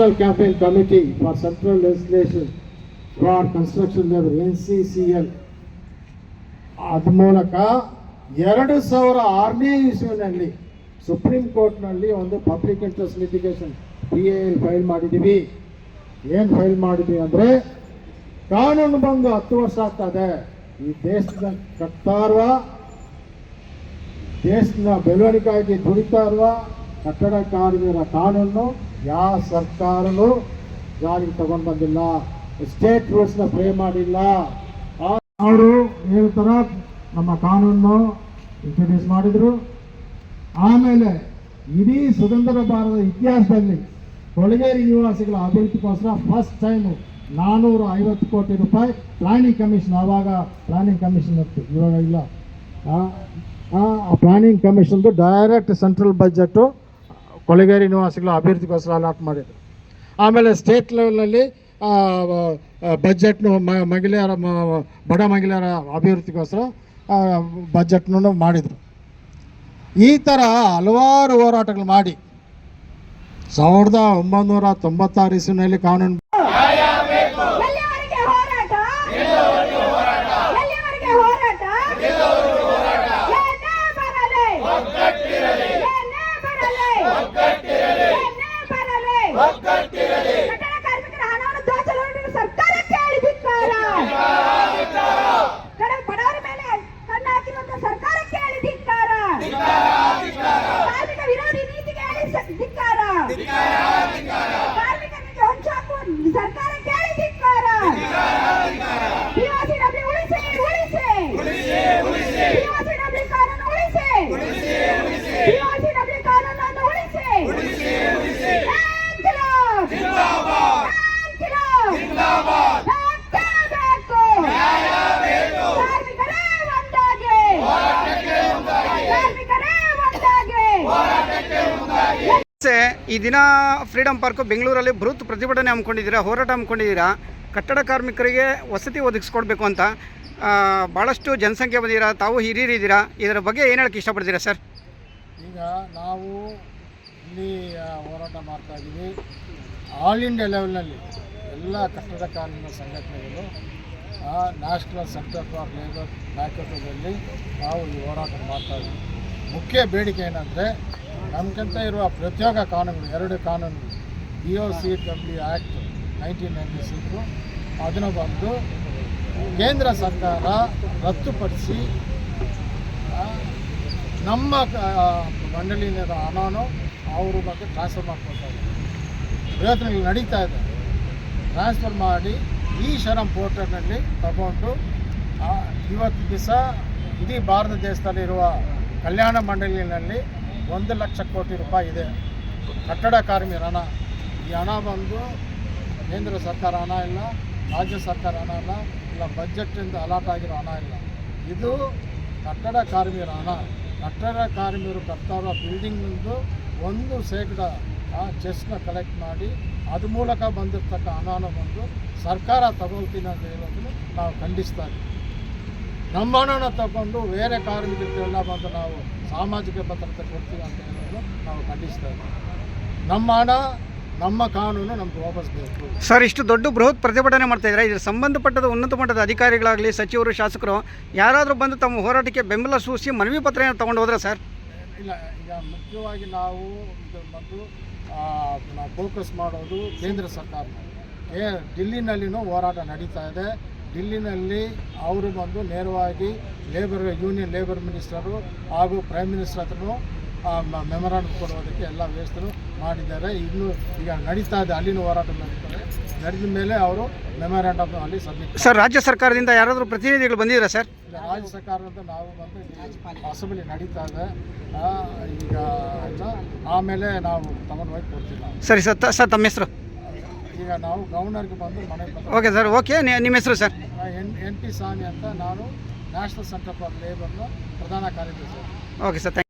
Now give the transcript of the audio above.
National Campaign Committee for Central Legislation for Construction Labor, NCCL. ಅದ ಮೂಲಕ ಎರಡು ಸಾವಿರ ಆರನೇ ಇಸ್ವಿನಲ್ಲಿ ಸುಪ್ರೀಂ ಕೋರ್ಟ್ನಲ್ಲಿ ಒಂದು public interest litigation P A file ಮಾಡಿದ್ದೀವಿ ಏನು ಫೈಲ್ ಮಾಡಿದ್ದೀವಿ ಅಂದರೆ ಕಾನೂನು ಬಂದು ಹತ್ತು ವರ್ಷ ಆಗ್ತದೆ ಈ ದೇಶದ ಕಟ್ತಾ ಇರುವ ದೇಶದ ಬೆಳವಣಿಗೆಗಾಗಿ ದುಡಿತಾ ಇರುವ ಕಟ್ಟಡ ಕಾರ್ಮಿಕರ ಕಾನೂನು ಯಾವ ಸರ್ಕಾರನೂ ಜಾರಿಗೆ ತಗೊಂಡು ಬಂದಿಲ್ಲ ಸ್ಟೇಟ್ ರೂಲ್ಸ್ನ ಪ್ರೇ ಮಾಡಿಲ್ಲ. ಅವರು ಹೇಳ್ತಾರ ನಮ್ಮ ಕಾನೂನು ಇಂಟ್ರೊಡ್ಯೂಸ್ ಮಾಡಿದ್ರು. ಆಮೇಲೆ ಇಡೀ ಸ್ವತಂತ್ರ ಭಾರತದ ಇತಿಹಾಸದಲ್ಲಿ ಕೊಳಗೇರಿ ನಿವಾಸಿಗಳ ಅಭಿವೃದ್ಧಿಗೋಸ್ಕರ ಫಸ್ಟ್ ಟೈಮು ನಾನ್ನೂರ ಐವತ್ತು ಕೋಟಿ ರೂಪಾಯಿ ಪ್ಲಾನಿಂಗ್ ಕಮಿಷನ್ ಆವಾಗ ಪ್ಲಾನಿಂಗ್ ಕಮಿಷನ್ ಇತ್ತು. ಇವಾಗ ಇಲ್ಲ. ಆ ಪ್ಲಾನಿಂಗ್ ಕಮಿಷನ್ದು ಡೈರೆಕ್ಟ್ ಸೆಂಟ್ರಲ್ ಬಜೆಟು ಕೊಳಗೇರಿ ನಿವಾಸಿಗಳ ಅಭಿವೃದ್ಧಿಗೋಸ್ಕರ ಅಲಾಟ್ ಮಾಡಿದರು. ಆಮೇಲೆ ಸ್ಟೇಟ್ ಲೆವೆಲಲ್ಲಿ ಬಜೆಟ್ನು ಮಹಿಳೆಯರ ಬಡ ಮಹಿಳೆಯರ ಅಭಿವೃದ್ಧಿಗೋಸ್ಕರ ಬಜೆಟ್ನೂ ಮಾಡಿದರು. ಈ ಥರ ಹಲವಾರು ಹೋರಾಟಗಳು ಮಾಡಿ, ಸಾವಿರದ ಒಂಬೈನೂರ ತೊಂಬತ್ತಾರು ಇಸ್ವಿನಲ್ಲಿ ಕಾನೂನು கட்டியது ಈ ದಿನ ಫ್ರೀಡಮ್ ಪಾರ್ಕ್ ಬೆಂಗಳೂರಲ್ಲಿ ಬೃಹತ್ ಪ್ರತಿಭಟನೆ ಹಮ್ಮಿಕೊಂಡಿದ್ದೀರಾ, ಹೋರಾಟ ಹಮ್ಮಿಕೊಂಡಿದ್ದೀರಾ? ಕಟ್ಟಡ ಕಾರ್ಮಿಕರಿಗೆ ವಸತಿ ಒದಗಿಸ್ಕೊಡ್ಬೇಕು ಅಂತ ಭಾಳಷ್ಟು ಜನಸಂಖ್ಯೆ ಬಂದಿದ್ದೀರಾ, ತಾವು ಹಿರಿಯರಿದ್ದೀರಾ ಇದರ ಬಗ್ಗೆ ಏನು ಹೇಳಕ್ಕೆ ಇಷ್ಟಪಡ್ತೀರಾ ಸರ್? ಈಗ ನಾವು ಇಲ್ಲಿ ಹೋರಾಟ ಮಾಡ್ತಾ ಇದ್ದೀವಿ. ಆಲ್ ಇಂಡಿಯಾ ಲೆವೆಲ್ನಲ್ಲಿ ಎಲ್ಲ ಕಟ್ಟಡ ಕಾರ್ಮಿಕ ಸಂಘಟನೆಗಳು ನ್ಯಾಷನಲ್ ಸೆಂಟರ್ ಫಾರ್ ಲೇಬರ್ ನ್ಯಾಕಟದಲ್ಲಿ ನಾವು ಈ ಹೋರಾಟ ಮಾಡ್ತಾ ಇದ್ದೀವಿ. ಮುಖ್ಯ ಬೇಡಿಕೆ ಏನಂದರೆ ನಮ್ಗಿಂತ ಇರುವ ಪ್ರತ್ಯೇಕ ಕಾನೂನುಗಳು ಎರಡು ಕಾನೂನು B O C W act nineteen ninety six ಅದನ್ನು ಬಂದು ಕೇಂದ್ರ ಸರ್ಕಾರ ರದ್ದುಪಡಿಸಿ ನಮ್ಮ ಮಂಡಳಿಯಿಂದ ಹಣನು ಅವರು ಬಗ್ಗೆ ಟ್ರಾನ್ಸ್ಫರ್ ಮಾಡ್ಕೊಳ್ತಾರೆ ಪ್ರಯತ್ನಗಳು ನಡೀತಾ ಇದೆ. ಟ್ರಾನ್ಸ್ಫರ್ ಮಾಡಿ ಈ ಶರಂ ಪೋರ್ಟಲ್ನಲ್ಲಿ ತಗೊಂಡು ಇವತ್ತು ದಿವಸ ಇಡೀ ಭಾರತ ದೇಶದಲ್ಲಿರುವ ಕಲ್ಯಾಣ ಮಂಡಳಿನಲ್ಲಿ ಒಂದು ಲಕ್ಷ ಕೋಟಿ ರೂಪಾಯಿ ಇದೆ. ಕಟ್ಟಡ ಕಾರ್ಮಿಕರ ಹಣ. ಈ ಹಣ ಬಂದು ಕೇಂದ್ರ ಸರ್ಕಾರ ಹಣ ಇಲ್ಲ, ರಾಜ್ಯ ಸರ್ಕಾರ ಹಣ ಇಲ್ಲ ಇಲ್ಲ ಬಜೆಟ್ಟಿಂದ ಅಲಾಟ್ ಆಗಿರೋ ಹಣ ಇಲ್ಲ. ಇದು ಕಟ್ಟಡ ಕಾರ್ಮಿಕರ ಹಣ. ಕಟ್ಟಡ ಕಾರ್ಮಿಕರು ಕಟ್ತಾ ಇರೋ ಬಿಲ್ಡಿಂಗ್ನಿಂದು ಒಂದು ಶೇಕಡ ಚೆಸ್ನ ಕಲೆಕ್ಟ್ ಮಾಡಿ ಅದ ಮೂಲಕ ಬಂದಿರ್ತಕ್ಕ ಹಣನ ಬಂದು ಸರ್ಕಾರ ತಗೊಳ್ತೀನಿ ಅಂತ ಹೇಳೋದನ್ನು ನಾವು ಖಂಡಿಸ್ತಾ ಇದ್ದೀವಿ. ನಮ್ಮ ಹಣನ ತಗೊಂಡು ಬೇರೆ ಕಾರ್ಮಿಕರಿಗೆಲ್ಲ ಬಂದು ನಾವು ಸಾಮಾಜಿಕ ಭದ್ರತೆ ಕೊಡ್ತೀವಿ ಅಂತ ಹೇಳೋದು ನಾವು ಖಂಡಿಸ್ತಾ ಇದ್ದೀವಿ. ನಮ್ಮ ಹಣ ನಮ್ಮ ಕಾನೂನು ನಮ್ಗೆ ವಾಪಸ್ ಬೇಕು. ಸರ್ ಇಷ್ಟು ದೊಡ್ಡ ಬೃಹತ್ ಪ್ರತಿಭಟನೆ ಮಾಡ್ತಾ ಇದ್ದಾರೆ? ಇದರ ಸಂಬಂಧಪಟ್ಟದ ಉನ್ನತ ಮಟ್ಟದ ಅಧಿಕಾರಿಗಳಾಗಲಿ ಸಚಿವರು ಶಾಸಕರು ಯಾರಾದರೂ ಬಂದು ತಮ್ಮ ಹೋರಾಟಕ್ಕೆ ಬೆಂಬಲ ಸೂಚಿಸಿ ಮನವಿ ಪತ್ರ ತಗೊಂಡು ಹೋದ್ರೆ ಸರ್? ಇಲ್ಲ ಈಗ ಮುಖ್ಯವಾಗಿ ನಾವು ಒಂದು ಬಂದು ಫೋಕಸ್ ಮಾಡೋದು ಕೇಂದ್ರ ಸರ್ಕಾರ ಏ ಡಿಲ್ಲಿನಲ್ಲಿನೂ ಹೋರಾಟ ನಡೀತಾ ಇದೆ. ಡಿಲ್ಲಿನಲ್ಲಿ ಅವರು ಬಂದು ನೇರವಾಗಿ ಲೇಬರ್ ಯೂನಿಯನ್ ಲೇಬರ್ ಮಿನಿಸ್ಟರು ಹಾಗೂ ಪ್ರೈಮ್ ಮಿನಿಸ್ಟರ್ ಹತ್ರನೂ ಮೆಮೊರಾಂಡಮ್ ಕೊಡೋದಕ್ಕೆ ಎಲ್ಲ ವ್ಯವಸ್ಥೆನೂ ಮಾಡಿದ್ದಾರೆ. ಇನ್ನೂ ಈಗ ನಡೀತಾ ಇದೆ ಅಲ್ಲಿನೂ ಹೋರಾಟ ನಡೀತಾರೆ ನಡೆದ ಮೇಲೆ ಅವರು ಮೆಮೊರಾಂಡಮ್ ಅಲ್ಲಿ ಸಬ್ಮಿಟ್ ಸರ್ ರಾಜ್ಯ ಸರ್ಕಾರದಿಂದ ಯಾರಾದರೂ ಪ್ರತಿನಿಧಿಗಳು ಬಂದಿದ್ದೀರಾ ಸರ್? ರಾಜ್ಯ ರಾಜ್ಯ ಸರ್ಕಾರದಿಂದ ನಾವು ಬಂದು ಅಸೆಂಬ್ಲಿ ನಡೀತಾ ಇದೆ. ಈಗ ಆಮೇಲೆ ನಾವು ತಗೊಂಡು ಹೋಗಿ ಕೊಡ್ತೀವಿ ಸರಿ ಸರ್ ಸರ್ ತಮ್ಮ ಹೆಸರು? ಈಗ ನಾವು ಗವರ್ನರ್ಗೆ ಬಂದು ಮನೆ ಓಕೆ ಸರ್ ಓಕೆ ನಿಮ್ಮ ಹೆಸರು sir? N N T Swamy ಅಂತ ನಾನು ನ್ಯಾಷನಲ್ ಸೆಂಟರ್ ಫಾರ್ ಲೇಬರ್ನ ಪ್ರಧಾನ ಕಾರ್ಯದರ್ಶಿ. Okay sir thank